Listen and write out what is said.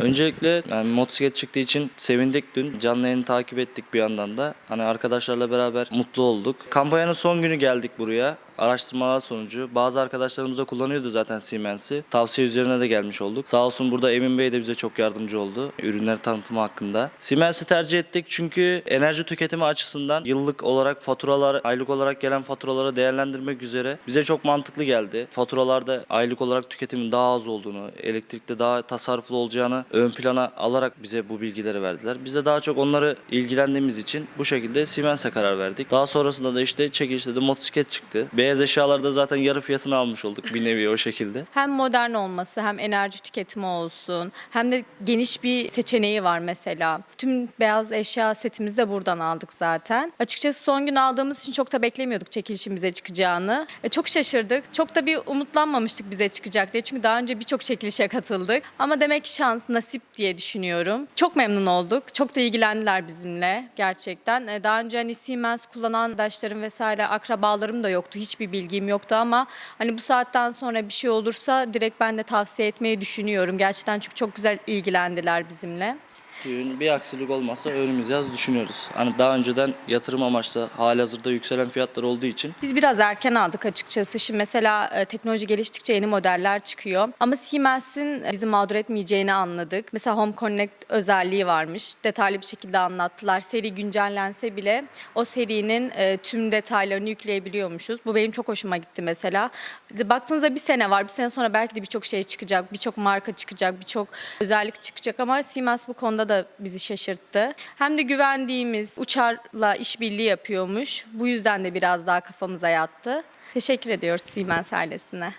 Öncelikle yani motosiklet çıktığı için sevindik dün. Canlı yayını takip ettik bir yandan da. Hani arkadaşlarla beraber mutlu olduk. Kampanyanın son günü geldik buraya. Araştırmalar sonucu bazı arkadaşlarımız da kullanıyordu zaten Siemens'i. Tavsiye üzerine de gelmiş olduk. Sağ olsun burada Emin Bey de bize çok yardımcı oldu ürünler tanıtımı hakkında. Siemens'i tercih ettik çünkü enerji tüketimi açısından yıllık olarak faturalar, aylık olarak gelen faturaları değerlendirmek üzere bize çok mantıklı geldi. Faturalarda aylık olarak tüketimin daha az olduğunu, elektrikte daha tasarruflu olacağını ön plana alarak bize bu bilgileri verdiler. Biz de daha çok onları ilgilendiğimiz için bu şekilde Siemens'e karar verdik. Daha sonrasında da işte çekilişte de motosiklet çıktı. Beyaz eşyalarda zaten yarı fiyatını almış olduk bir nevi o şekilde. Hem modern olması hem enerji tüketimi olsun hem de geniş bir seçeneği var mesela. Tüm beyaz eşya setimizi de buradan aldık zaten. Açıkçası son gün aldığımız için çok da beklemiyorduk çekilişin bize çıkacağını. E, çok şaşırdık. Çok da bir umutlanmamıştık bize çıkacak diye. Çünkü daha önce birçok çekilişe katıldık. Ama demek ki şans nasip diye düşünüyorum. Çok memnun olduk. Çok da ilgilendiler bizimle gerçekten. E, Daha önce hani Siemens kullanan arkadaşlarım vesaire akrabalarım da yoktu. Hiçbir bilgim yoktu ama hani bu saatten sonra bir şey olursa direkt ben de tavsiye etmeyi düşünüyorum. Gerçekten çünkü çok güzel ilgilendiler bizimle. Düğün bir aksilik olmazsa önümüz yaz düşünüyoruz. Hani daha önceden yatırım amaçlı halihazırda yükselen fiyatlar olduğu için Biz biraz erken aldık açıkçası. Şimdi mesela e, teknoloji geliştikçe yeni modeller çıkıyor. Ama Siemens'in e, bizi mağdur etmeyeceğini anladık. Mesela Home Connect özelliği varmış. Detaylı bir şekilde anlattılar. Seri güncellense bile o serinin e, tüm detaylarını yükleyebiliyormuşuz. Bu benim çok hoşuma gitti mesela. Baktığınızda bir sene var. Bir sene sonra belki de birçok şey çıkacak. Birçok marka çıkacak. Birçok özellik çıkacak ama Siemens bu konuda da bizi şaşırttı. Hem de güvendiğimiz uçarla işbirliği yapıyormuş. Bu yüzden de biraz daha kafamıza yattı. Teşekkür ediyoruz Siemens ailesine.